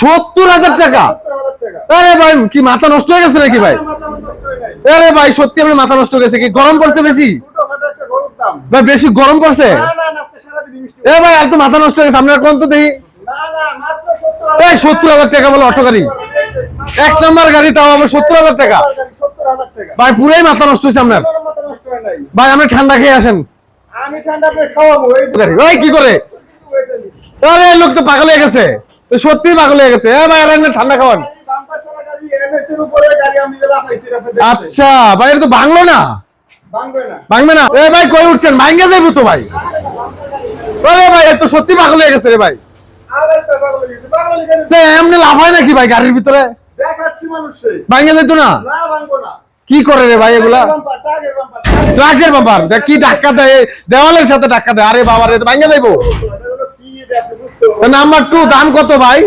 সত্তর হাজার টাকা। আরে ভাই কি মাথা নষ্ট হয়ে গেছে নাকি ভাই। আরে ভাই সত্যি আমার মাথা নষ্ট হয়ে গেছে। কি গরম পড়ছে বেশি। ভাই বেশি গরম পড়ছে? এ ভাই আর তো মাথা নষ্ট হয়ে গেছে আপনার কোন তো দেখি? না, না, মাত্র 70,000 এই সত্তর হাজার টাকা বলে অটো গাড়ি। এক নম্বর গাড়ি তাও আমার সত্তর হাজার টাকা। ভাই পুরাই মাথা নষ্ট হয়েছে আপনার। ভাই আপনি ঠান্ডা খেয়ে আসেন। আমি ঠান্ডা খাওয়াবো কি করে? আরে লোক তো পাগল হয়ে গেছে। সত্যি পাগল হয়ে গেছে। এ ভাই ঠান্ডা খাওয়ান। আচ্ছা ভাই এটা তো বাংলো না? ভাঙবে না। এ ভাই কই উঠছেন? ভাঙ্গে যাইবো তো ভাই। আরে ভাই এ তো সত্যি পাগল হয়ে গেছে রে ভাই। এমনি লাভ হয় নাকি ভাই গাড়ির ভিতরে? দেখাচ্ছি মানুষে। ভাঙ্গে যেত না। কি করে রে ভাই এগুলা? বাম্পার, ট্রাকের দেখ কি ধাক্কা দেয়। দেওয়ালের সাথে ধাক্কা দেয়। আরে বাবা রে ভাঙ্গে যাইবো। নাম্বার টু দাম কত ভাই?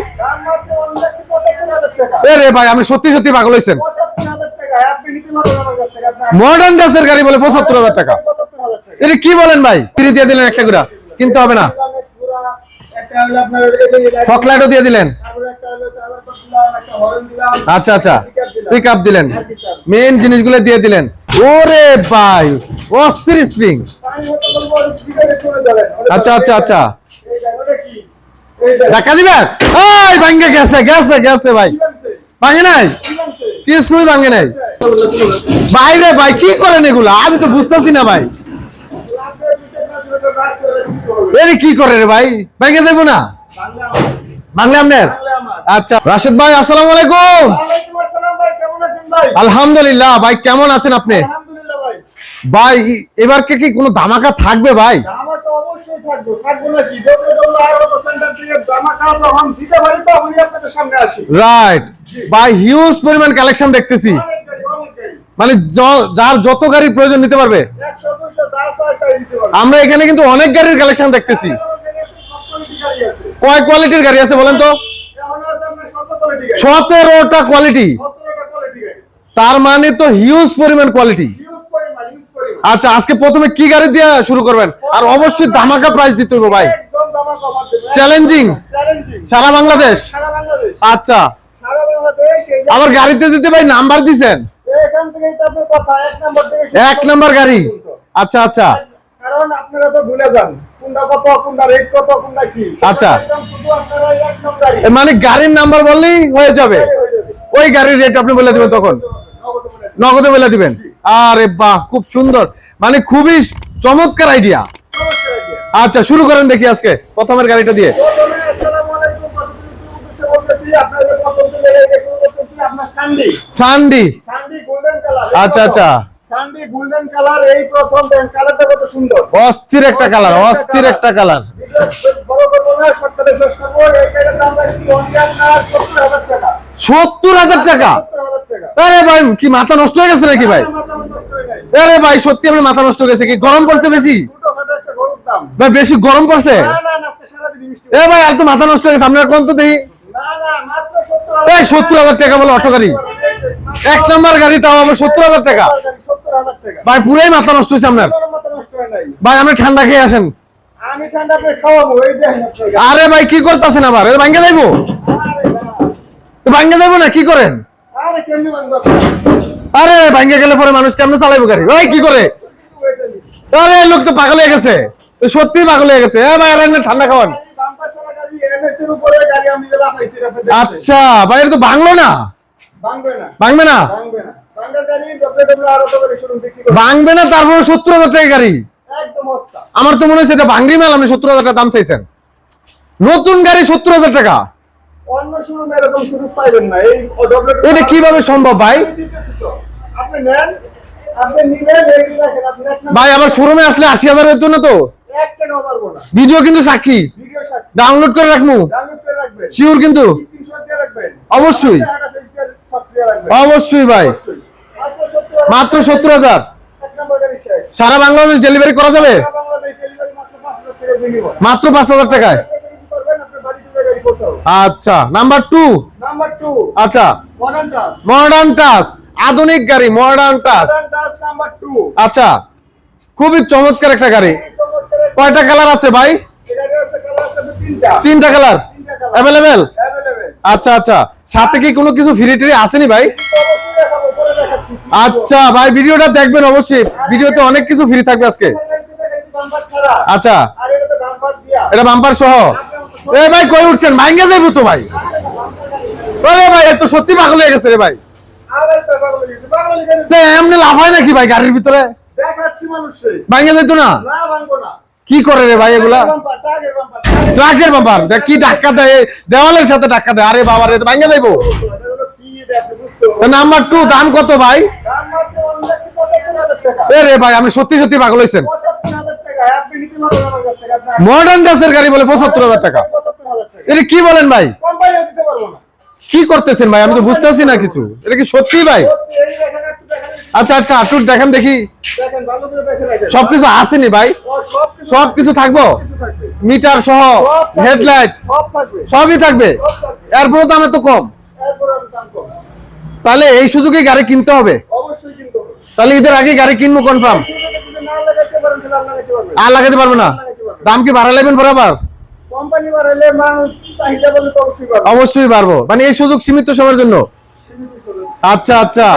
রে ভাই আমি সত্যি সত্যি পাগল হয়েছেন। আপনি থেকে। আপনার মডার্ন গাছের গাড়ি বলে পঁচাত্তর হাজার টাকা। এটা কি বলেন ভাই? ফ্রি দিয়ে দিলেন একটা করে। কিনতে হবে না। দামের পুরা একটা হলো আপনার এই যে ফক লাইটও দিয়ে দিলেন। আচ্ছা আচ্ছা। পিক আপ দিলেন? মেন জিনিসগুলো দিয়ে দিলেন। ওরে ভাই অস্থির স্প্রিং আচ্ছা, আচ্ছা, আচ্ছা। দিবেন ওই ভাঙ্গে গেছে গেছে গেছে ভাই। ভাঙে নাই? কিছুই ভাঙে নাই। ভাই রে ভাই কি করেন এগুলা? আমি তো বুঝতেছি না ভাই। এর কি করে রে ভাই? ভাঙে যাব না? বাংলা আপনার আচ্ছা। রাশেদ ভাই আসসালামু আলাইকুম? আলহামদুলিল্লাহ ভাই কেমন আছেন আপনি? ভাই। এবার কি কোনো ধামাকা থাকবে ভাই? অবশ্যই থাকব। থাকব না কি ডব্লিউডব্লিউ অটো সেন্টার থেকে যখন দিতে পারি আপনাদের সামনে আসি। রাইট ভাই হিউজ পরিমাণ কালেকশন দেখতেছি। মানে যার যত গাড়ির প্রয়োজন নিতে পারবে। আমরা এখানে কিন্তু অনেক গাড়ির কালেকশন দেখতেছি। কয় কোয়ালিটির গাড়ি আছে বলেন তো? সতেরোটা কোয়ালিটি তার মানে তো হিউজ পরিমাণ কোয়ালিটি ইউজ পরিমাণ ইউজ পরিমাণ আচ্ছা আজকে প্রথমে কি গাড়ি দিয়ে শুরু করবেন? আর অবশ্যই ধামাকা প্রাইস দিতে হবে ভাই। চ্যালেঞ্জিং সারা বাংলাদেশ? আচ্ছা। আবার গাড়িতে দিতে ভাই নাম্বার দিছেন? এক নম্বর গাড়ি। আচ্ছা আচ্ছা। কারণ আপনারা তো ভুলে যান আচ্ছা। মানে গাড়ির নাম্বার বললেই হয়ে যাবে। ওই গাড়ির রেট আপনি বলে দিবেন তখন। নগদে বলে দিবেন। আরে বাহ খুব সুন্দর। মানে খুবই চমৎকার আইডিয়া আচ্ছা শুরু করেন দেখি আজকে প্রথমের গাড়িটা দিয়ে। সানডি আচ্ছা, আচ্ছা। সানডি গোল্ডেন কালার এই প্রথম কালারটা কত সুন্দর। অস্থির একটা কালার অস্থির একটা কালার বড় করব না শর্টকাটে শেষ করব এই গাড়ির দাম রাখছি অনলি আপনার সত্তর হাজার টাকা। সত্তর হাজার টাকা। আরে ভাই কি মাথা নষ্ট হয়ে গেছে নাকি ভাই। আরে ভাই সত্যি আমার মাথা নষ্ট হয়ে গেছে কি? গরম পড়ছে বেশি। ভাই বেশি গরম পড়ছে। এ ভাই আর তো মাথা নষ্ট হয়ে গেছে আপনার কোন তো দেখি? না, না, মাত্র 70,000 এই সত্তর হাজার টাকা বলে অটো গাড়ি। এক নম্বর গাড়ি তাও আমার সত্তর হাজার টাকা। ভাই পুরাই মাথা নষ্ট হয়েছে আপনার। ভাই আপনি ঠান্ডা খেয়ে আসেন। আরে ভাই কি করতেছেন আবার? ভাঙ্গে যাইবো? তো ভাঙ্গে যাইবো না কি করেন? আরে ভাঙ্গে গেলে পরে মানুষ কেমনে চালাইবো গাড়ি? ওই কি করে? আরে লোক তো পাগল হয়ে গেছে। সত্যি পাগল হয়ে গেছে। ভাই ঠান্ডা খাওয়ান। আচ্ছা ভাই এটা তো ভাঙলো না? ভাঙবে না। ভাঙবে না? তারপরে সত্তর হাজার টাকা গাড়ি। আমার তো মনে হচ্ছে এটা ভাঙড়ি মেল আপনি সত্তর হাজার টাকা দাম চাইছেন। নতুন গাড়ি সত্তর হাজার টাকা। অন্য শোরুম এরকম শুরু পাইবেন না। এই এটা কীভাবে সম্ভব ভাই? আপনি নেন আপনি নিবেন ভাই আমার শোরুমে আসলে আশি হাজার হতো না তো। ভিডিও কিন্তু সাক্ষী। ডাউনলোড করে রাখব শিওর কিন্তু। অবশ্যই। অবশ্যই ভাই। মাত্র সত্তর হাজার। সারা বাংলাদেশ ডেলিভারি করা যাবে? সারা বাংলাদেশ ডেলিভারি মাত্র 5,000 টাকার বিনিময়। মাত্র পাঁচ হাজার টাকায় করবেন আপনার বাড়িতে যে গাড়ি পৌঁছাবো আচ্ছা নাম্বার টু নাম্বার 2 আচ্ছা। মডার্ন টাস টাচ আধুনিক গাড়ি মডার্ন টাচ টাস নাম্বার 2 আচ্ছা খুবই চমৎকার একটা গাড়ি। কয়টা কালার আছে ভাই? তিনটা। কালার অ্যাভেলেবেল আচ্ছা আচ্ছা। সাথে কি কোনো কিছু ফ্রি ট্রি আসেনি ভাই? আচ্ছা ভাই ভিডিওটা দেখবেন অবশ্যই। ভিডিওতে অনেক কিছু ফ্রি থাকবে আজকে। আচ্ছা। আর এটা বাম্পার সহ। এ ভাই কই উঠছেন? ভাঙ্গে যাইবো তো ভাই। আরে ভাই এ তো সত্যি পাগল হয়ে গেছে রে ভাই। এমনি লাভ হয় নাকি ভাই গাড়ির ভিতরে? ভাঙ্গে যাইতো না? কি করে রে ভাই এগুলা? ট্রাকের বাম্পার। দেখ কি ধাক্কা দেয়। দেওয়ালের সাথে ধাক্কা দেয়। আরে বাবা রে ভাঙ্গে যাইবো। নাম্বার টু দাম কত ভাই? এ রে ভাই আপনি সত্যি সত্যি পাগল হয়েছেন। মডার্ন গাছের গাড়ি বলে পঁচাত্তর হাজার টাকা। এটা কি বলেন ভাই? কি করতেছেন ভাই? আমি তো বুঝতেছি না কিছু। এটা কি সত্যি ভাই? আচ্ছা আচ্ছা একটু দেখেন দেখি। সবকিছু আসেনি ভাই? ও, সব কিছু থাকব মিটার সহ হেডলাইট সবই থাকবে? এরপরে দামে তো কম? তাহলে এই সুযোগে গাড়ি কিনতে হবে? কিনতে হবে। তাহলে ঈদের আগে গাড়ি কিনবো কনফার্ম সুযোগে যদি না লাগাইতে পারেন তাহলে আর লাগাতে পারবে না। দাম কি বাড়া লাগবেন বরাবর? অবশ্যই বাড়বে। পারব মানে এই সুযোগ সীমিত সময়ের জন্য? আচ্ছা আচ্ছা।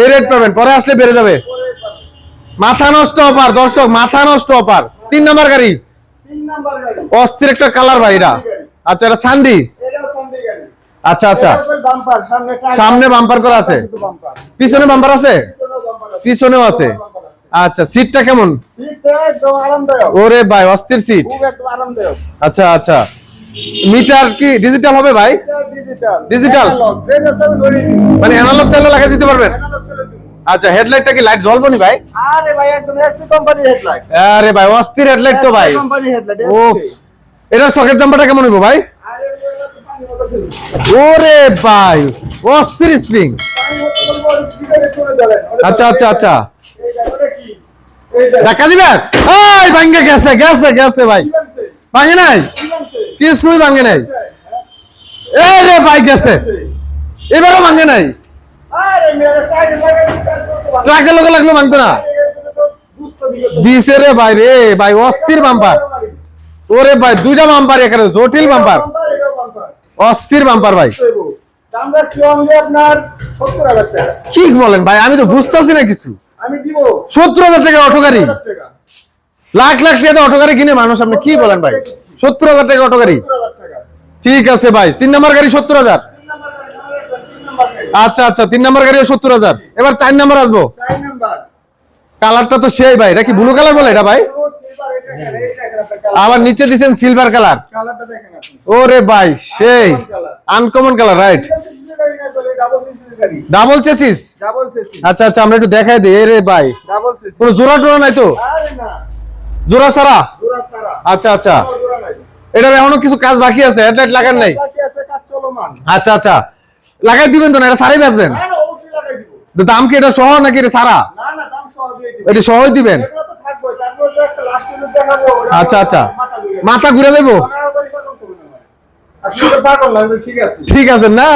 এই রেট পাবেন পরে আসলে বেড়ে যাবে। মাথা নষ্ট অপার দর্শক মাথা নষ্ট অপার তিন নাম্বার গাড়ি। অস্থির একটা কালার ভাই এটা। আচ্ছা এটা সান্ডি আচ্ছা আচ্ছা। সামনে বাম্পার করা আছে। পিছনে বাম্পার আছে? পিছনেও আছে। আচ্ছা সিটটা কেমন? সিটটা ওরে ভাই অস্থির সিট আচ্ছা আচ্ছা। মিটার কি ডিজিটাল হবে ভাই? ডিজিটাল মানে অ্যানালগ চাইলে লাগিয়ে দিতে পারবেন? আচ্ছা হেডলাইটটা কি লাইট জ্বলবো নি ভাই? আরে ভাই একদম এসটি কোম্পানির হেডলাইট আরে ভাই অস্থির হেডলাইট তো ভাই। কোম্পানির হেডলাইট ও এটার সকেট জাম্পারটা কেমন হইব ভাই। ওরে ভাই অস্থির স্প্রিং আচ্ছা, আচ্ছা, আচ্ছা। এই দেখ, ওটা কি? এই দেখ, দেখা দিবেন এই ভাঙ্গে গেছে গেছে গেছে ভাই। ভাঙে নাই? কিছুই ভাঙে নাই? এই রে ভাই গেছে। এবারও ভাঙে নাই। ট্রাকের লোকে লাগল ভাঙতো না। দিছে রে ভাই রে ভাই অস্থির বাম্পার। ওরে ভাই দুইটা বাম্পার এখানে জটিল বাম্পার। অস্থির বাম্পার ভাই। আপনার কি বলেন ভাই আমি তো বুঝতেছি না কিছু। আমি দিব। সত্তর হাজার টাকা অটো গাড়ি 70,000 লাখ লাখ টাকা অটো গাড়ি কিনে মানুষ আপনি কি বলেন ভাই? সত্তর হাজার টাকা অটো গাড়ি ঠিক আছে ভাই তিন নম্বর গাড়ি সত্তর হাজার। তিন নাম্বার গাড়ি, আমার একটা তিন নাম্বার গাড়ি। আচ্ছা আচ্ছা তিন নম্বর গাড়ি সত্তর হাজার। এবার চার নম্বর আসব। চার নাম্বার। কালারটা তো সেই ভাই এটা কি ব্লু কালার বলে এটা ভাই। আবার নিচে দিচ্ছেন সিলভার কালার কালারটা দেখেন আপনি। ওরে ভাই সেই। আনকমন কালার রাইট CC গাড়ি। ডাবল চেসিস আচ্ছা আচ্ছা আমরা একটু দেখাই দিই। রে ভাই। CC। কোনো জোড়া টোড়া নাই তো? আরে না, জোড়া সারা জোড়া ছাড়া। আচ্ছা আচ্ছা। এটার এখনও কিছু কাজ বাকি আছে? হেডলাইট নাই? বাকি আছে কাজ চলমান। আচ্ছা আচ্ছা। লাগাই দিবেন তো না? এটা সারাই বেচবেন? না, অবশ্যই লাগাই দিব। দাম কি এটা সহ নাকি এটা সারা না, না, দাম সহজেই দিব। এটা সহই দিবেন? এগুলো তো থাকবোই, তারপর একটা দেখাবো, আচ্ছা আচ্ছা। মাথা ঘুরে দেবো ওনার বাড়ি পাগল করবে না আমার। আপনি তো পাগল না, আমি ঠিক আছে। না?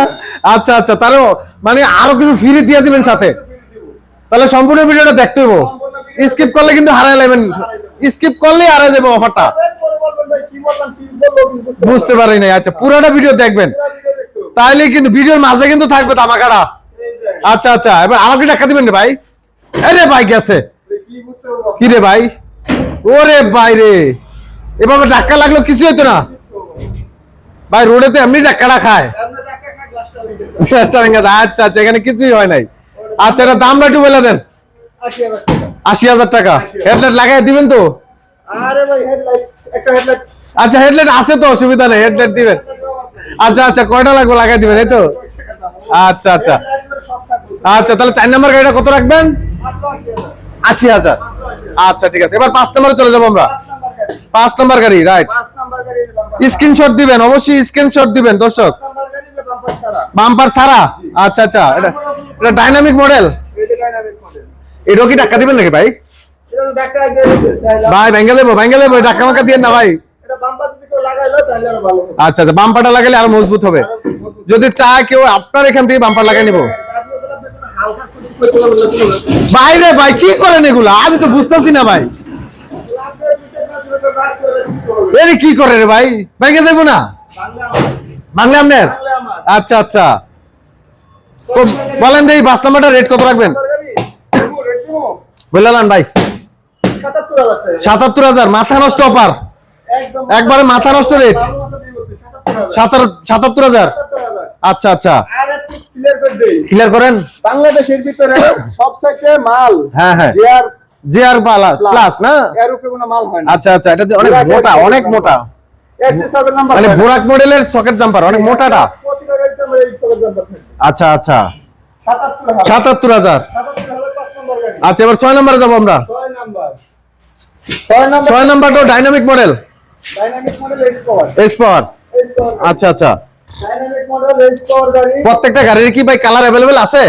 আচ্ছা আচ্ছা তাহলে মানে আরও কিছু ফ্রি দিয়ে দিবেন সাথে? তাহলে সম্পূর্ণ ভিডিওটা দেখতে হব স্কিপ করলে কিন্তু হারাই যাবেন স্কিপ করলে হারাই যাবে অফারটা। বুঝতে পারি নাই। আচ্ছা পুরোটা ভিডিও দেখবেন। তাইলে কিন্তু ভিডিওর মাঝে কিন্তু থাকবে তামাকাটা। আচ্ছা আচ্ছা এবার আমাকে টাকা দিবেন রে ভাই। আরে ভাই গেছে কি কি রে ভাই? ওরে ভাই রে। এভাবে ধাক্কা লাগল কিছু হইতো না। ভাই রোডে তো এমনি ধাক্কাটা খায়। গ্লাসটা ভেঙে। দেয়। আচ্ছা আচ্ছা এখানে কিছুই হয় নাই। আচ্ছা এটা দামটা একটু বলে দেন। আশি হাজার টাকা। হেডলাইট লাগাই দিবেন তো? আরে ভাই হেডলাইট একটা হেডলাইট আচ্ছা হেডলাইট আছে তো অসুবিধা নেই হেডলাইট দিবেন। আচ্ছা আচ্ছা কয়টা লাগবে? লাগাই দিবেন এই তো? আচ্ছা আচ্ছা। আচ্ছা তাহলে চার নম্বর গাড়িটা কত রাখবেন? আশি হাজার। আচ্ছা ঠিক আছে। এবার পাঁচ নম্বরে চলে যাব আমরা। পাঁচ নম্বর গাড়ি রাইট স্ক্রিনশট দিবেন, অবশ্যই স্ক্রিনশট দিবেন, দর্শক। বাম্পার ছাড়া আচ্ছা আচ্ছা এটা এটা ডাইনামিক মডেল এটাও কি টাকা দিবেন নাকি ভাই? ভাই ভেঙ্গে দেবো ভেঙ্গে দেবো টাকা মাকা দিয়ে না ভাই। আচ্ছা আচ্ছা বাম্পারটা লাগালে আরও মজবুত হবে। যদি চায় কেউ আপনার এখান থেকে বাম্পার লাগাই নিবো। বাইরে ভাই, কি করেন এগুলা? আমি তো বুঝতেছি না ভাই। এর কি করে রে ভাই? ব্যাংকে যাব না? বাংলা আপনার? আচ্ছা আচ্ছা। তো বলেন এই পাঁচ নাম্বারটা রেট কত রাখবেন? বললেন ভাই। সাতাত্তর হাজার মাথা নষ্ট অপার একবারে মাথা নষ্ট রেট সাতাত্তর হাজার। আচ্ছা আচ্ছা। ক্লিয়ার করেন? বাংলাদেশের ভিতরে সবচাইতে মাল হ্যাঁ, হ্যাঁ। জি আর প্লাস না? এর উপরে কোনো মাল হয় না। আচ্ছা আচ্ছা এটা অনেক মোটা অনেক মোটা। মানে বোরাক মডেলের সকেট জাম্পার অনেক মোটাটা? আচ্ছা আচ্ছা। 77 হাজার। সাতাত্তর হাজার। 77 হাজার পাঁচ নাম্বার গাড়ি। আচ্ছা এবার ছয় নম্বরে যাব আমরা। ছয় নাম্বার। নাম্বারটা ডাইনামিক মডেল পাওয়ার আচ্ছা আচ্ছা। ডাইনামিক মডেল এস গাড়ি। প্রত্যেকটা গাড়ির কি ভাই কালার অ্যাভেলেবেল আছে?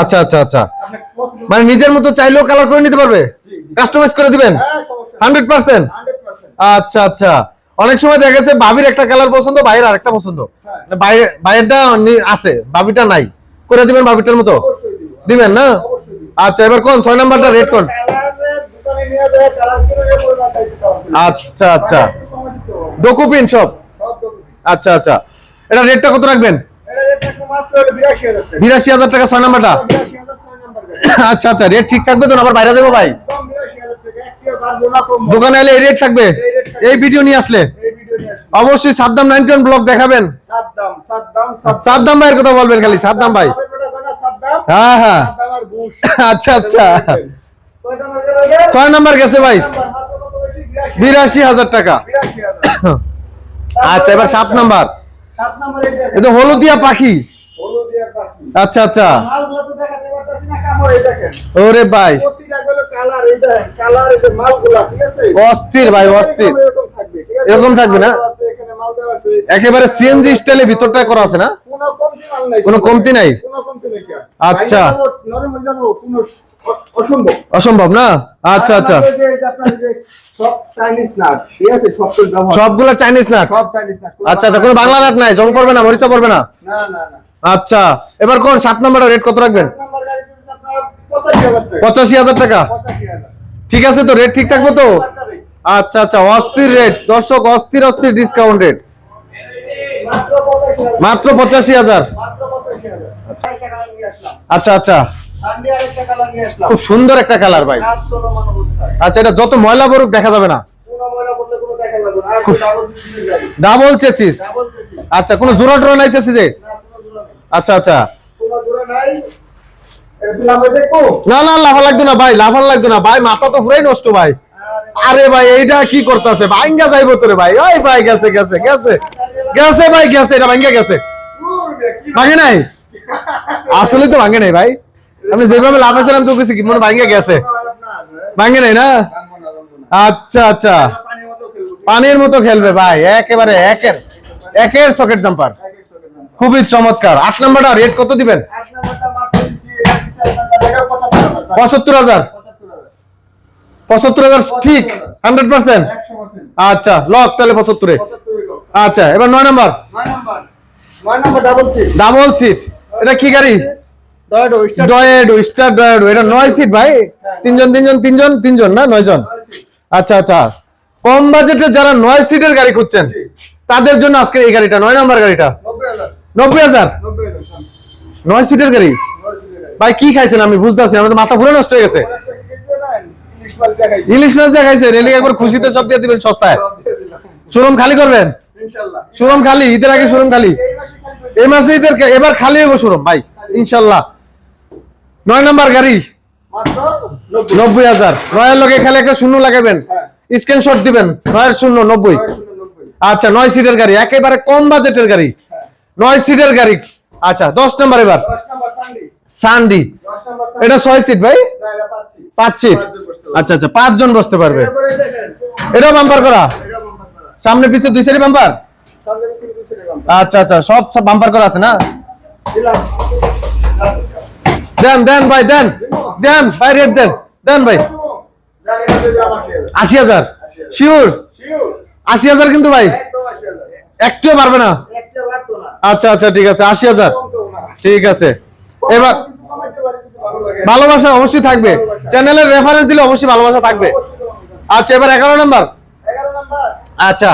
আচ্ছা আচ্ছা আচ্ছা। মানে নিজের মতো চাইলেও কালার করে নিতে পারবে? কাস্টমাইজ করে দিবেন? হান্ড্রেড পার্সেন্ট আচ্ছা আচ্ছা। অনেক সময় দেখা গেছে ভাবির একটা কালার পছন্দ ভাইয়ের আরেকটা পছন্দ। মানে ভাইয়েরটা আছে বাবিটা নাই। করে দিবেন বাবিটার মতো? দিবেন না? আচ্ছা এবার কোন? ছয় নাম্বারটা রেড কোন? আচ্ছা আচ্ছা। ডকুপিন সব? আচ্ছা আচ্ছা। এটা রেটটা কত রাখবেন? এটা রেট একটা মাত্র 82000 টাকা বিরাশি হাজার টাকা ছয় নাম্বারটা। 82000 ছয় নাম্বার গাড়ি আচ্ছা আচ্ছা রেট ঠিক থাকবে তো? আবার বাইরে দেবো ভাই? একদম 82000 টাকা একটিও পারব না কম দোকানে এলে এই রেট থাকবে? এই ভিডিও নিয়ে আসলে? অবশ্যই সাদ্দাম নাইনটি ব্লগ দেখাবেন। সাদ্দাম ভাইয়ের কথা বলবেন খালি, সাদ্দাম ভাই। হ্যাঁ হ্যাঁ। আচ্ছা আচ্ছা। ছয় নাম্বার গেছে ভাই। নাম্বার মাত্র কত বেশি 82 বিরাশি হাজার টাকা। আচ্ছা এবার সাত নাম্বার। সাত নাম্বার এই এ তো হলুদিয়া পাখি? আচ্ছা আচ্ছা। ওরে ভাই। অস্থির ভাই অস্থির। এরকম থাকবে না? একেবারে সিএনজি স্টাইলে ভিতরটা করা আছে না? কোনো কমতি নাই। কোনো কমতি নাই? আচ্ছা। অসম্ভব। না? আচ্ছা আচ্ছা। সবগুলো চাইনিজ নাট? আচ্ছা আচ্ছা কোনো বাংলা নাট নাই জং পড়বে না মরিচা পড়বে না? আচ্ছা এবার কোন সাত নাম্বারের রেট কত রাখবেন? এক নাম্বার গাড়ি দিতেছে আপনার 85000 টাকা। পঁচাশি হাজার টাকা? ঠিক আছে তো রেট ঠিক থাকব তো? আচ্ছা আচ্ছা অস্থির রেট দর্শক অস্থির অস্থির ডিসকাউন্ট রেট মাত্র পঁচাশি হাজার। আচ্ছা আচ্ছা। খুব সুন্দর একটা কালার ভাই। আচ্ছা এটা যত ময়লা পড়ুক দেখা যাবে না। ডাবল চেচিস আচ্ছা কোনো জোড়া টোড়া নাই নেই আচ্ছা আচ্ছা। না না লাফা লাগতো না ভাই লাফা লাগতো না। ভাই, মাথা তো পুরাই নষ্ট ভাই। আরে ভাই এইটা কি করতেছে? ভাঙ্গা যাইবো তোরে ভাই। ওই ভাই, গেছে গেছে গেছে। গেছে ভাই, গেছে, এটা ভাঙ্গা গেছে। ভাঙে নাই? আসলে তো ভাঙে নাই ভাই। আপনি যেভাবে লাফাইছিলাম তো কিছু মনে ভাঙ্গা গেছে। ভাঙে নাই না? আচ্ছা আচ্ছা। পানির মতো খেলব ভাই, একেবারে একের একের সকেট জাম্পার খুবই চমৎকার। আট নাম্বারটা রেট কত দিবেন? আট নাম্বারটা মাত্র দিছি এটা দিছি আপনার টাকা 75000 পঁচাত্তর হাজার 75000 পঁচাত্তর হাজার ঠিক হান্ড্রেড পার্সেন্ট আচ্ছা লক তাহলে পঁচাত্তরে। আচ্ছা এবার নয় নাম্বার। ডাবল সিট এটা কি গাড়ি? ডয়েডো স্টার ডয়েডো এটা নয় সিট ভাই। তিনজন তিনজন তিনজন তিনজন না নয় জন আচ্ছা আচ্ছা। কম বাজেটে যারা নয় সিটের গাড়ি খুঁজছেন তাদের জন্য আজকে এই গাড়িটা নয় নাম্বার গাড়িটা? 90000 নব্বই হাজার? নয় সিটের গাড়ি? ভাই কি খাইছেন? আমি বুঝতেছি আমার মাথা পুরো নষ্ট হয়ে গেছে। ইংলিশ মাছ দেখাইছে। রেলি একবার খুশিতে সব দিয়ে দিবেন সস্তায়। শোরুম খালি করবেন? ইনশাআল্লাহ শোরুম খালি? ঈদের আগে শোরুম খালি? এই মাসে ঈদের এবার খালি হব শোরুম ভাই ইনশাল্লাহ। নয় নাম্বার গাড়ি। নব্বই হাজার। নয়ের লগে খালি একটা শূন্য লাগাবেন। হ্যাঁ। স্ক্রিনশট দিবেন। নয়ের শূন্য নব্বই। আচ্ছা নয় সিটের গাড়ি। একেবারে কম বাজেটের গাড়ি। নয় সিটের গাড়ি। আচ্ছা দশ নাম্বার এবার। 10 নাম্বার সান্ডি। সান্ডি 10 নাম্বার এটা ছয় সিট ভাই? পাঁচ সিট আচ্ছা আচ্ছা পাঁচজন বসতে পারবে। এটা বাম্পার করা? সামনে পিছে দুই সাইডে বাম্পার আচ্ছা আচ্ছা সব সব বাম্পার করা আছে না? দেন দেন ভাই, দেন। দেন, ভাই রেট দেন। দেন ভাই। আশি হাজার। শিওর আশি হাজার কিন্তু ভাই। একদম 80000 একটিও পারবে না? একটা আচ্ছা আচ্ছা ঠিক আছে, আশি হাজার। ঠিক আছে। এবার ভালোবাসা অবশ্যই থাকবে। চ্যানেলের রেফারেন্স দিলে অবশ্যই ভালোবাসা থাকবে। আচ্ছা এবার এগারো নাম্বার। আচ্ছা।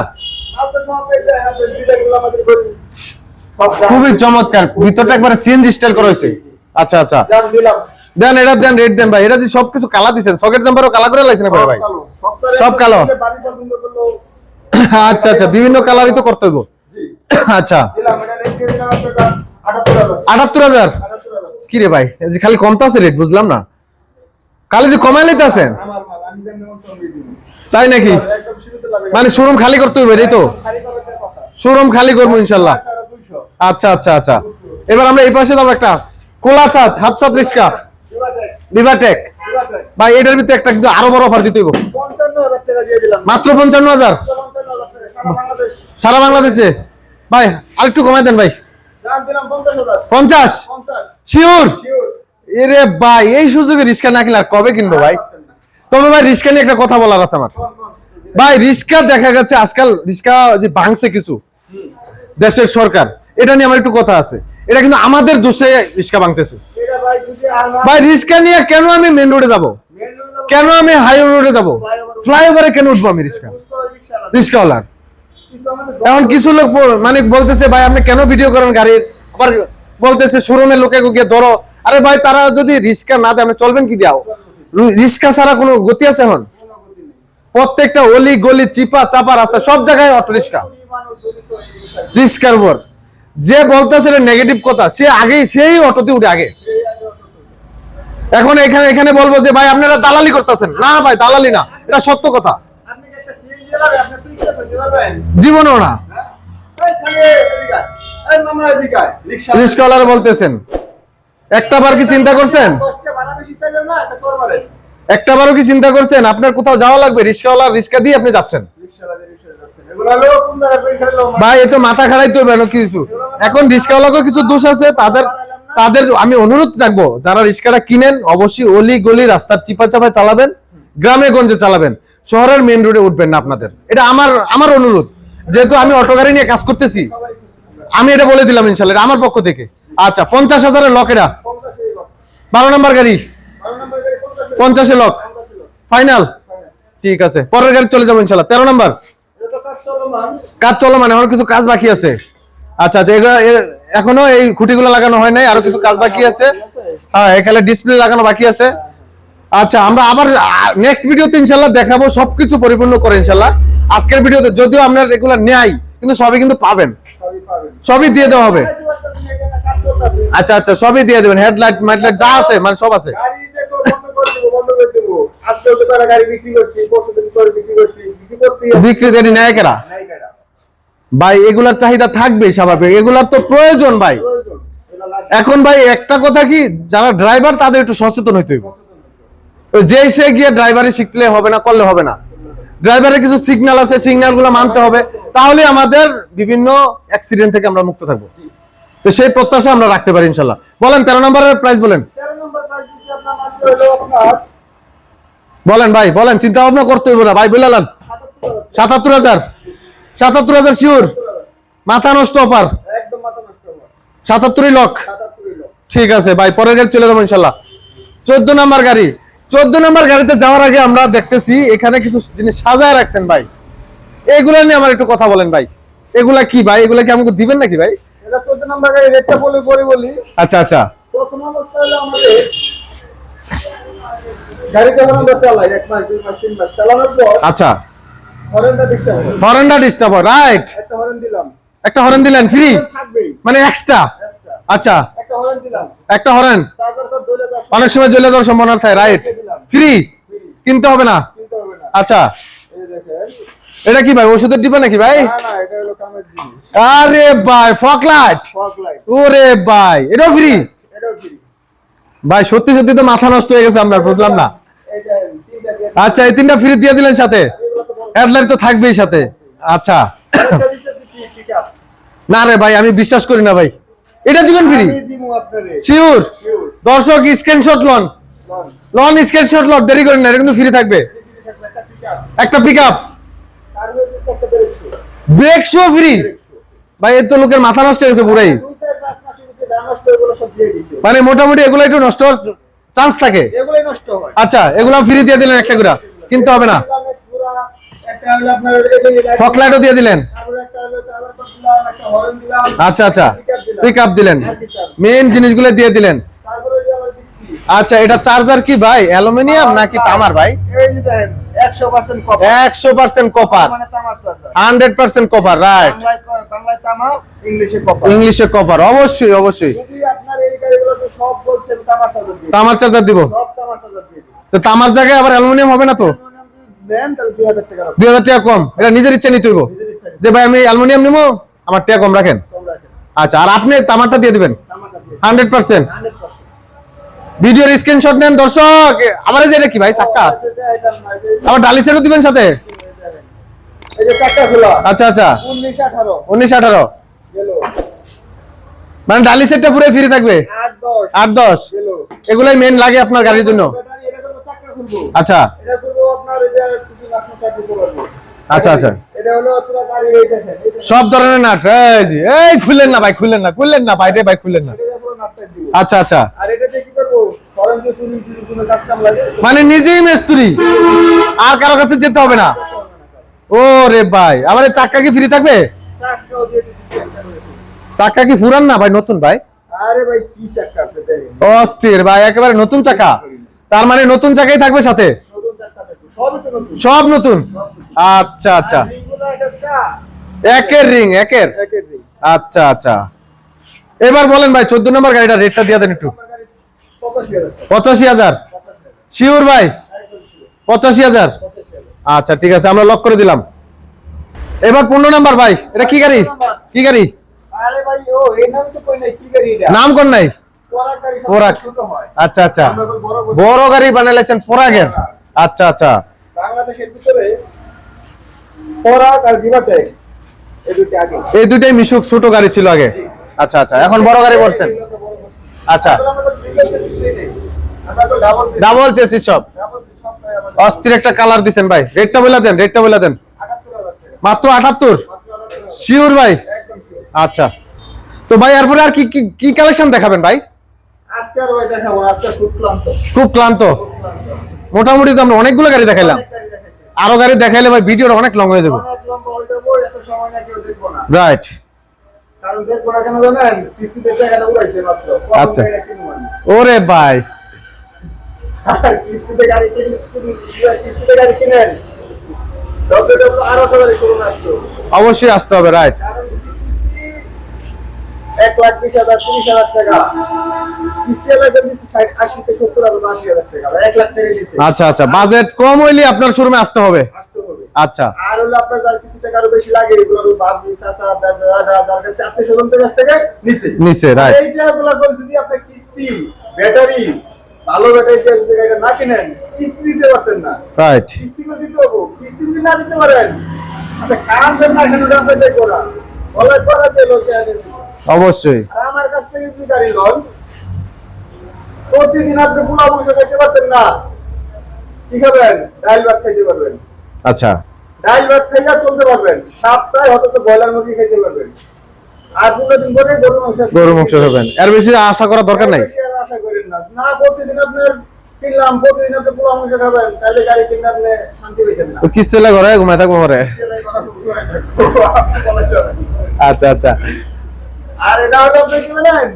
খুবই চমৎকার। ভিতরটা একবার সিএনজি স্টাইল করা হয়েছে। আচ্ছা আচ্ছা। দেন এটা দেন রেট দেন ভাই। এটা যে সবকিছু কালা দিছেন সকেট জাম্পারও কালা করে লাইছেন ভাই ভাই। সব কালো। সব সব কালো। বাড়ি পছন্দ করল। আচ্ছা আচ্ছা। বিভিন্ন কালারই তো করতে হইব। আচ্ছা। আটাত্তর হাজার? কি রে ভাই যে খালি কমতে আছে রেট বুঝলাম না। খালি যে কমাই লইতে আছেন আমার মাল আমি যেমন চাই দিব তাই নাকি? মানে শোরুম খালি করতে এই তো। শোরুম খালি করব ইনশাল্লাহ। আচ্ছা আচ্ছা আচ্ছা। এবার আমরা এই পাশে যাব একটা কোলাসাত হাফসাত রিস্কা। দিবাটেক বিভাটেক ভাই, এটার ভিতরে একটা কিন্তু আরও বড় অফার দিতে হইব। 55000 টাকা দিয়ে দিলাম মাত্র পঞ্চান্ন হাজার। 55000 সারা বাংলাদেশে। ভাই, আরেকটু কমাই দেন ভাই। দাম দিলাম 50000 পঞ্চাশ। 50 শিওর এরে ভাই এই সুযোগে রিস্কা না কিনলে আর কবে কিনবো ভাই? তবে ভাই রিস্কা নিয়ে একটা কথা বলার আছে আমার। ভাই রিস্কা দেখা গেছে আজকাল রিস্কা যে ভাঙছে কিছু দেশের সরকার এটা নিয়ে আমার একটু কথা আছে। এটা কিন্তু আমাদের দোষে রিস্কা ভাঙতেছে। ভাই রিস্কা নিয়ে কেন আমি মেন রোডে যাব? কেন আমি হাইওয়ে রোডে যাব? ফ্লাইওভারে কেন উঠবো আমি রিস্কা? রিস্কাওয়ালার কিছু এখন কিছু লোক মানে বলতেছে ভাই আপনি কেন ভিডিও করেন গাড়ির? আবার বলতেছে শোরুমের লোকে গিয়ে ধরো আরে ভাই তারা যদি রিস্কা না দেয় আপনি চলবেন কি দিয়াও রিস্কা ছাড়া কোনো গতি আছে এখন। প্রত্যেকটা অলি গলি চিপা চাপা রাস্তা সব জায়গায় অটো রিকশায়। রিস্কার উপর যে বলতেছে নেগেটিভ কথা সে আগেই সেই অটোতে উঠে আগে। এখন এখানে এখানে বলব যে ভাই আপনারা দালালি করতেছেন না ভাই দালালি না এটা সত্য কথা? জীবনেও না রিস্কাওয়ালারা বলতেছেন। একটা বার কি চিন্তা করছেন? একটা বারও কি চিন্তা করছেন? আপনার কোথাও যাওয়া লাগবে? রিস্কাওয়ালা রিস্কা দিয়ে আপনি যাচ্ছেন? ভাই এ তো মাথা খাড়াই তো কিছু। এখন রিস্কাওয়ালাকেও কিছু দোষ আছে। তাদের তাদের আমি অনুরোধ রাখব যারা রিক্সাটা কিনেন অবশ্যই অলি গলি রাস্তার চিপা চাপায় চালাবেন গ্রামে গঞ্জে চালাবেন। শহরের মেন রোডে উঠবেন না আপনাদের। এটা আমার আমার অনুরোধ। যেহেতু আমি অটো গাড়ি নিয়ে কাজ করতেছি আমি এটা বলে দিলাম ইনশাল্লাহ আমার পক্ষ থেকে। আচ্ছা পঞ্চাশ হাজারের লক এটা। বারো নম্বর গাড়ি। পঞ্চাশে। লক ফাইনাল ঠিক আছে, পরের গাড়ি চলে যাব ইনশাল্লাহ তেরো নম্বর? কাজ চলো মানে আমার কিছু কাজ বাকি আছে। আচ্ছা আচ্ছা এখনও এই খুঁটিগুলো লাগানো হয় নাই, আরও কিছু কাজ বাকি আছে। হ্যাঁ এখানে ডিসপ্লে লাগানো বাকি আছে। আচ্ছা আমরা আবার নেক্সট ভিডিওতে ইনশাল্লাহ দেখাবো, সবকিছু পরিপূর্ণ করে ইনশাল্লাহ আজকের ভিডিওতে যদিও আপনার রেগুলার নেয় কিন্তু সবই কিন্তু পাবেন সবই দিয়ে দেওয়া হবে। আচ্ছা আচ্ছা সবই দিয়ে দেবেন হেডলাইট মাইটলাইট যা আছে মানে সব আছে বিক্রি করছি, পরশু দিন করে বিক্রি করছি, বিক্রি করতেই হবে। বিক্রি দেরি নেয় কেরা নাই গাড়া। ভাই এগুলার চাহিদা থাকবেই স্বাভাবিক এগুলার তো প্রয়োজন ভাই। এখন ভাই একটা কথা কি যারা ড্রাইভার তাদের একটু সচেতন হইতে হইব যে সে গিয়ে ড্রাইভারি শিখলে হবে না করলে হবে না ড্রাইভারের কিছু সিগন্যাল আছে সিগন্যালগুলো মানতে হবে। তাহলে আমাদের বিভিন্ন অ্যাক্সিডেন্ট থেকে আমরা মুক্ত থাকব। তো সেই প্রত্যাশা আমরা রাখতে পারি ইনশাল্লাহ। বলেন তেরো নম্বরের প্রাইস বলেন। বলেন ভাই বলেন চিন্তা ভাবনা করতে হইব না। ভাই বললাম সাতাত্তর হাজার। সাতাত্তর হাজার শিওর। মাথা নষ্ট অপার। সাতাত্তরই লক ঠিক আছে ভাই পরের গাড়ি চলে যাব ইনশাল্লাহ। চোদ্দ নাম্বার গাড়ি। চোদ্দ নাম্বার গাড়িতে যাওয়ার আগে আমরা দেখতেছি এখানে কিছু জিনিস সাজায় রাখছেন ভাই। এগুলা নিয়ে আমার একটু কথা বলেন ভাই। এগুলা কি ভাই? এগুলা কি আমাকে দিবেন নাকি ভাই? এটা নম্বর গাড়ি রেটটা বলে পরে বলি। আচ্ছা আচ্ছা। প্রথম অবস্থা হলো আমাদের গাড়ি যখন আমরা চালাই এক মাস দুই মাস তিন মাস চালানোর পর আচ্ছা। হরেনটা ডিস্টার্ব হরেনটা ডিস্টার্ব রাইট একটা হরেন দিলাম। একটা হরেন দিলেন ফ্রি মানে এক্সট্রা আচ্ছা। একটা হরেন অনেক সময় জ্বলে যাওয়ার সম্ভাবনা থাকে রাইট ফ্রি কিনতে হবে না? আচ্ছা। এটা কি ভাই ওষুধের দিবে নাকি ভাই? আরে ভাই ফক লাইট। ওরে ভাই এটাও ফ্রি ভাই সত্যি সত্যি তো মাথা নষ্ট হয়ে গেছে আপনার বুঝলাম না। আচ্ছা এই তিনটা ফ্রি দিয়ে দিলেন সাথে? এগুলো তো থাকবেই সাথে। আচ্ছা। না রে ভাই আমি বিশ্বাস করি না ভাই। এটা দিবেন ফ্রি শিওর দর্শক স্ক্রিনশট লন। লন। স্ক্রিনশট লন। দেরি করেন না এটা কিন্তু ফ্রি থাকবে। একটা pick up break show free ভাই এর তো লোকের মাথা নষ্ট হয়েছে পুরাই। মানে মোটামুটি এগুলো একটু নষ্ট হওয়ার চান্স থাকে। আচ্ছা এগুলো ফ্রি দিয়ে দিলেন একটা করে। কিনতে হবে না। পুরা একটা হলো আপনার এলইডি লাইট ফক লাইটও দিয়ে দিলেন। আচ্ছা আচ্ছা। পিক আপ দিলেন। মেইন জিনিসগুলো দিয়ে দিলেন। আচ্ছা এটা চার্জার কি ভাই? অ্যালুমিনিয়াম নাকি তামার ভাই? এই যে দেখেন 100% কপার একশো পার্সেন্ট কপার মানে হান্ড্রেড পার্সেন্ট কপার রাইট ইংলিশে কপার অবশ্যই অবশ্যই। তামার চার্জার দিব। তামার জায়গায় আবার অ্যালুমিনিয়াম হবে না তো? দেন তাহলে 2000 টাকা কম। এটা নিজের ইচ্ছে নিতে হইব। যে ভাই আমি অ্যালুমিনিয়াম নিবো আমার টাকা কম রাখেন। আচ্ছা আর আপনি তামারটা দিয়ে দিবেন। Hundred percent. ভিডিওর স্ক্রিনশট নেন দর্শক। আমার যে এটা কি ভাই? চাক্কা আবার ডালি সেটও দিবেন সাথে? আচ্ছা আচ্ছা। 19 18 উনিশ আঠারো। মানে ডালি সেটটা পুরো ফ্রি থাকবে? আট দশ। গেল এগুলাই মেন লাগে আপনার গাড়ির জন্য। আচ্ছা। আচ্ছা, আচ্ছা। সব ধরনের নাট এই এই খুললেন না ভাই খুললেন না খুললেন না ভাই রে ভাই খুললেন না। আচ্ছা আচ্ছা। মানে নিজেই মেস্তুরি। আর কারও কাছে যেতে হবে না। ও রে ভাই আমার চাক্কা কি ফ্রি থাকবে। চাক্কা কি ফুরান না ভাই নতুন ভাই? আরে ভাই কি চাক্কা অস্থির ভাই একেবারে নতুন চাকা তার মানে নতুন চাকাই থাকবে সাথে নতুন চাক্কা দেখো সবই তো নতুন সব নতুন আচ্ছা আচ্ছা। একের রিং একের? আচ্ছা আচ্ছা। এবার বলেন ভাই চোদ্দ নম্বর গাড়িটা রেটটা দিয়ে দেন একটু। পঁচাশি হাজার। শিওর ভাই? পঁচাশি হাজার? আচ্ছা ঠিক আছে আমরা লক করে দিলাম। এবার পনেরো নাম্বার ভাই এটা কি গাড়ি? কি গাড়ি? নাম কোন নাই আচ্ছা আচ্ছা। বড় গাড়ি বানাইলেছেন পরাগের। আচ্ছা আচ্ছা। বাংলাদেশের ভিতরে পরাগ আর বিভাটেক এই দুটি আগে। এই দুটাই মিশুক ছোট গাড়ি ছিল আগে। আচ্ছা আচ্ছা এখন বড় গাড়ি করছেন আচ্ছা। ডাবল চেসিস সব অস্থির একটা কালার দিছেন ভাই। রেটটা বলে দেন রেটটা বলে দেন। মাত্র আটাত্তর? শিওর ভাই। আচ্ছা। তো ভাই এরপরে আর কি কি- কি কালেকশন দেখাবেন ভাই? আজকে আর ভাই দেখাবো আজকে খুব ক্লান্ত। খুব ক্লান্ত। মোটামুটি তো আমরা অনেকগুলো গাড়ি দেখাইলাম। আরও গাড়ি দেখাইলে ভাই ভিডিওটা অনেক লং হয়ে যাবে। রাইট আচ্ছা। ওরে ভাই। অবশ্যই আসতে হবে রাইট এক লাখ বিশ হাজার তিরিশ হাজার টাকা। আচ্ছা আচ্ছা বাজেট কম হইলে আপনার শোরুমে আসতে হবে। আচ্ছা। আর হলো আপনার যার কিছু টাকা আরও বেশি লাগে এগুলো হলো চাচা দাদা যার কাছে আত্মীয় স্বজনদের কাছ থেকে নিছে। নিচে রাইট এই টাকাগুলো করে যদি আপনি কিস্তি ব্যাটারি ভালো ব্যাটারি যদি গাড়িটা না কিনেন কিস্তি দিতে পারতেন না। রাইট কিস্তি করে দিতে হব। কিস্তি যদি না দিতে পারেন আপনি খান না কেন আপনি বলার পরে আনে অবশ্যই। আর আমার কাছ থেকে যদি গাড়ি লন প্রতিদিন আপনি পুরো অংশ খাইতে পারতেন না। কি খাবেন? ডাল ভাত খাইতে পারবেন। আচ্ছা। ডাল ভাত খাইয়া চলতে পারবেন। সপ্তাহে অথচ ব্রয়লার মুরগি খাইতে পারবেন। আর পনেরো দিন পরে গরু মাংস গরু মাংস খাবেন। এর বেশি আশা করার দরকার নাই? আশা করেন না। না প্রতিদিন আপনার কিনলাম প্রতিদিন আপনি পুরো মাংস খাবেন। তাহলে গাড়ি কিনলে আপনি শান্তি পেতেন না। কিস চলে ঘরে ঘুমাই থাকব ঘরে। করা করে। আচ্ছা আচ্ছা। আর এটা হলো আপনি কি জানেন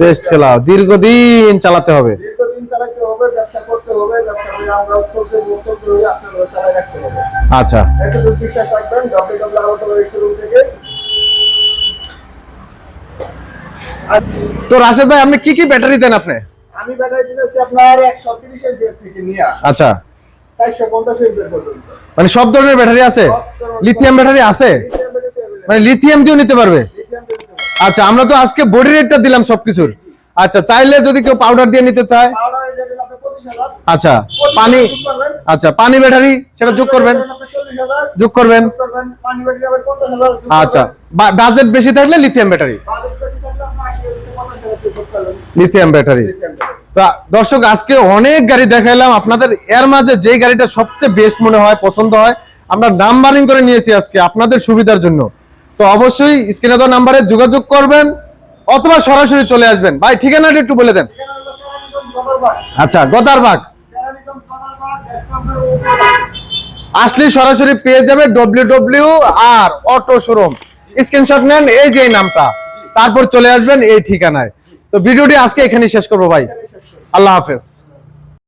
টেস্ট খেলা দীর্ঘদিন চালাতে হবে। আচ্ছা। তো রাশেদ ভাই আপনি কি কি ব্যাটারি দেন আপনি? আমি ব্যাটারি দিতেছি আপনার একশো তিরিশ এমপিএর থেকে নিয়ে আচ্ছা। চারশো পঞ্চাশ পর্যন্ত। মানে সব ধরনের ব্যাটারি আছে? লিথিয়াম ব্যাটারি আছে। মানে লিথিয়াম দিয়েও নিতে পারবে? আচ্ছা আমরা তো আজকে বডি রেটটা দিলাম সবকিছুর। আচ্ছা চাইলে যদি কেউ পাউডার দিয়ে নিতে চায়। আচ্ছা পানি আচ্ছা পানি ব্যাটারি সেটা যোগ করবেন। যোগ করবেন। আচ্ছা। বাজেট বেশি থাকলে লিথিয়াম ব্যাটারি লিথিয়াম ব্যাটারি তা দর্শক আজকে অনেক গাড়ি দেখাইলাম। আপনাদের এর মাঝে যে গাড়িটা সবচেয়ে বেস্ট মনে হয় পছন্দ হয় আমরা নাম্বারিং করে নিয়েছি আজকে আপনাদের সুবিধার জন্য। তো অবশ্যই স্ক্রিনে দেওয়া নাম্বারে যোগাযোগ করবেন অথবা সরাসরি চলে আসবেন। ভাই, ঠিকানাটা একটু বলে দেন। আচ্ছা গদারবাগ। আসলে সরাসরি পেয়ে যাবে ডব্লিউ ডব্লিউ আর অটো শোরুম স্ক্রিনশট নেন, এই যে নামটা। তারপর চলে আসবেন এই ঠিকানায়। তো ভিডিওটি আজকে এখানে শেষ করব ভাই। আল্লাহ হাফেজ।